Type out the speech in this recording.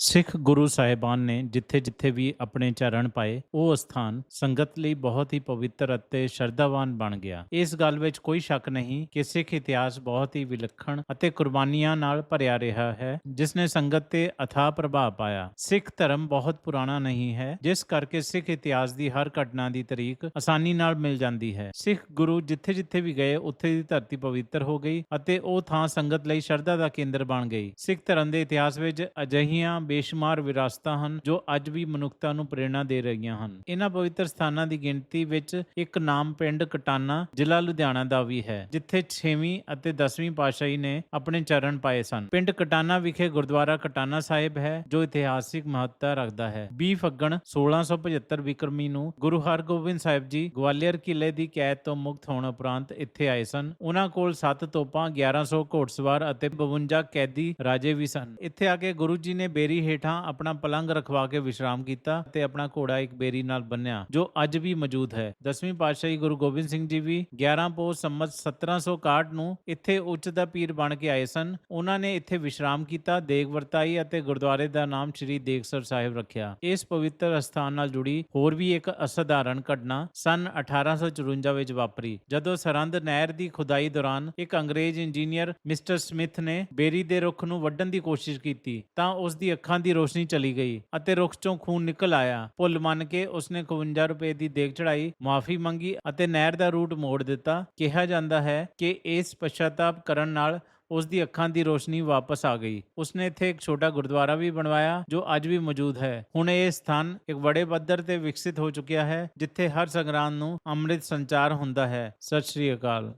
ਸਿੱਖ ਗੁਰੂ ਸਾਹਿਬਾਨ ਨੇ ਜਿੱਥੇ-ਜਿੱਥੇ ਵੀ ਆਪਣੇ ਚਰਨ ਪਾਏ, ਉਹ ਸਥਾਨ ਸੰਗਤ ਲਈ ਬਹੁਤ ਹੀ ਪਵਿੱਤਰ ਅਤੇ ਸ਼ਰਧਾਵਾਨ ਬਣ ਗਿਆ। ਇਸ ਗੱਲ ਵਿੱਚ ਕੋਈ ਸ਼ੱਕ ਨਹੀਂ ਕਿ ਸਿੱਖ ਇਤਿਹਾਸ ਬਹੁਤ ਹੀ ਵਿਲੱਖਣ ਅਤੇ ਕੁਰਬਾਨੀਆਂ ਨਾਲ ਭਰਿਆ ਰਿਹਾ ਹੈ, ਜਿਸ ਨੇ ਸੰਗਤ ਤੇ ਅਥਾਹ ਪ੍ਰਭਾਵ ਪਾਇਆ। ਸਿੱਖ ਧਰਮ ਬਹੁਤ ਪੁਰਾਣਾ ਨਹੀਂ ਹੈ, ਜਿਸ ਕਰਕੇ ਸਿੱਖ ਇਤਿਹਾਸ ਦੀ ਹਰ ਘਟਨਾ ਦੀ ਤਾਰੀਖ ਆਸਾਨੀ ਨਾਲ ਮਿਲ ਜਾਂਦੀ ਹੈ। ਸਿੱਖ ਗੁਰੂ ਜਿੱਥੇ-ਜਿੱਥੇ ਵੀ ਗਏ, ਉੱਥੇ ਦੀ ਧਰਤੀ ਪਵਿੱਤਰ ਹੋ ਗਈ ਅਤੇ ਉਹ ਥਾਂ ਸੰਗਤ ਲਈ ਸ਼ਰਧਾ ਦਾ ਕੇਂਦਰ ਬਣ ਗਈ। ਸਿੱਖ ਧਰਮ ਦੇ ਇਤਿਹਾਸ ਵਿੱਚ ਅਜਿਹੀਆਂ ਬੇਸ਼ੁਮਾਰ ਵਿਰਾਸਤਾਂ ਹਨ, ਜੋ ਅੱਜ ਵੀ ਮਨੁੱਖਤਾ ਨੂੰ ਪ੍ਰੇਰਣਾ ਦੇ ਰਹੀਆਂ ਹਨ। ਇਹਨਾਂ ਪਵਿੱਤਰ ਸਥਾਨਾਂ ਦੀ ਗਿਣਤੀ ਵਿੱਚ ਇੱਕ ਨਾਮ ਪਿੰਡ ਕਟਾਨਾ ਜ਼ਿਲ੍ਹਾ ਲੁਧਿਆਣਾ ਦਾ ਵੀ ਹੈ, ਜਿੱਥੇ 6ਵੀਂ ਅਤੇ 10ਵੀਂ ਪਾਤਸ਼ਾਹੀ ਨੇ ਆਪਣੇ ਚਰਨ ਪਾਏ ਸਨ। ਪਿੰਡ ਕਟਾਨਾ ਵਿਖੇ ਗੁਰਦੁਆਰਾ ਕਟਾਨਾ ਸਾਹਿਬ ਹੈ, ਜੋ ਇਤਿਹਾਸਿਕ ਮਹੱਤਤਾ ਰੱਖਦਾ ਹੈ। 20 ਫੱਗਣ 1675 ਵਿਕਰਮੀ ਨੂੰ ਗੁਰੂ ਹਰਗੋਬਿੰਦ ਸਾਹਿਬ ਜੀ ਗਵਾਲੀਅਰ ਕਿਲੇ ਦੀ ਕੈਦ ਤੋਂ ਮੁਕਤ ਹੋਣ ਉਪਰੰਤ ਇੱਥੇ ਆਏ ਸਨ। ਉਹਨਾਂ ਕੋਲ 7 ਤੋਪਾਂ 1100 ਘੋੜਸਵਾਰ ਅਤੇ 52 ਕੈਦੀ ਰਾਜੇ ਵੀ ਸਨ। ਇੱਥੇ ਆ ਕੇ ਗੁਰੂ ਜੀ ਨੇ ਬੇਰੀ ਹੇਠਾਂ ਆਪਣਾ ਪਲੰਗ ਰਖਵਾ ਕੇ ਵਿਸ਼ਰਾਮ ਕੀਤਾ ਤੇ ਆਪਣਾ ਘੋੜਾ ਇੱਕ ਬੇਰੀ ਨਾਲ ਬੰਨਿਆ, ਜੋ ਅੱਜ ਵੀ ਮੌਜੂਦ ਹੈ। ਦਸਵੀਂ ਪਾਤਸ਼ਾਹੀ ਗੁਰੂ ਗੋਬਿੰਦ ਸਿੰਘ ਜੀ ਵੀ 11 ਪੋਹ ਸੰਮਤ 1761 ਨੂੰ ਇੱਥੇ ਉੱਚ ਦਾ ਪੀਰ ਬਣ ਕੇ ਆਏ ਸਨ। ਉਹਨਾਂ ਨੇ ਇੱਥੇ ਵਿਸ਼ਰਾਮ ਕੀਤਾ, ਦੇਗ ਵਰਤਾਈ ਅਤੇ ਗੁਰਦੁਆਰੇ ਦਾ ਨਾਮ ਸ੍ਰੀ ਦੇਗਸਰ ਸਾਹਿਬ ਰੱਖਿਆ। ਇਸ ਪਵਿੱਤਰ ਅਸਥਾਨ ਨਾਲ ਜੁੜੀ ਹੋਰ ਵੀ ਇੱਕ ਅਸਾਧਾਰਨ ਘਟਨਾ ਸਨ 1854 ਵਿੱਚ ਵਾਪਰੀ, ਜਦੋਂ ਸਰੰਦ ਨਹਿਰ ਦੀ ਖੁਦਾਈ ਦੌਰਾਨ ਇੱਕ ਅੰਗਰੇਜ਼ ਇੰਜੀਨੀਅਰ ਮਿਸਟਰ ਸਮਿਥ ਨੇ ਬੇਰੀ ਦੇ ਰੁੱਖ ਨੂੰ ਵੱਢਣ ਦੀ ਕੋਸ਼ਿਸ਼ ਕੀਤੀ, ਤਾਂ ਉਸ ਦੀ ਅੱਖਾਂ ਦੀ ਰੋਸ਼ਨੀ ਚਲੀ ਗਈ ਅਤੇ ਰੁੱਖ ਚੋਂ ਖੂਨ ਨਿਕਲ ਆਇਆ। ਭੁੱਲ ਮੰਨ ਕੇ ਉਸਨੇ 51 ਰੁਪਏ ਦੀ ਦੇਗ ਚੜਾਈ ਮਾਫੀ ਮੰਗੀ ਅਤੇ ਨਹਿਰ ਦਾ ਰੂਟ ਮੋੜ ਦਿੱਤਾ। ਕਿਹਾ ਜਾਂਦਾ ਹੈ ਕਿ ਇਸ ਪਛਤਾਪ ਕਰਨ ਨਾਲ ਉਸ ਦੀ ਅੱਖਾਂ ਦੀ ਰੋਸ਼ਨੀ ਵਾਪਸ ਆ ਗਈ। ਉਸਨੇ ਇੱਥੇ ਇੱਕ ਛੋਟਾ ਗੁਰਦੁਆਰਾ ਵੀ ਬਣਵਾਇਆ, ਜੋ ਅੱਜ ਵੀ ਮੌਜੂਦ ਹੈ। ਹੁਣ ਇਹ ਸਥਾਨ ਇੱਕ ਬੜੇ ਪੱਧਰ ਤੇ ਵਿਕਸਿਤ ਹੋ ਚੁੱਕਿਆ ਹੈ, ਜਿੱਥੇ ਹਰ ਸੰਗਰਾਂਦ ਨੂੰ ਅੰਮ੍ਰਿਤ ਸੰਚਾਰ ਹੁੰਦਾ ਹੈ। ਸਤਿ ਸ਼੍ਰੀ ਅਕਾਲ।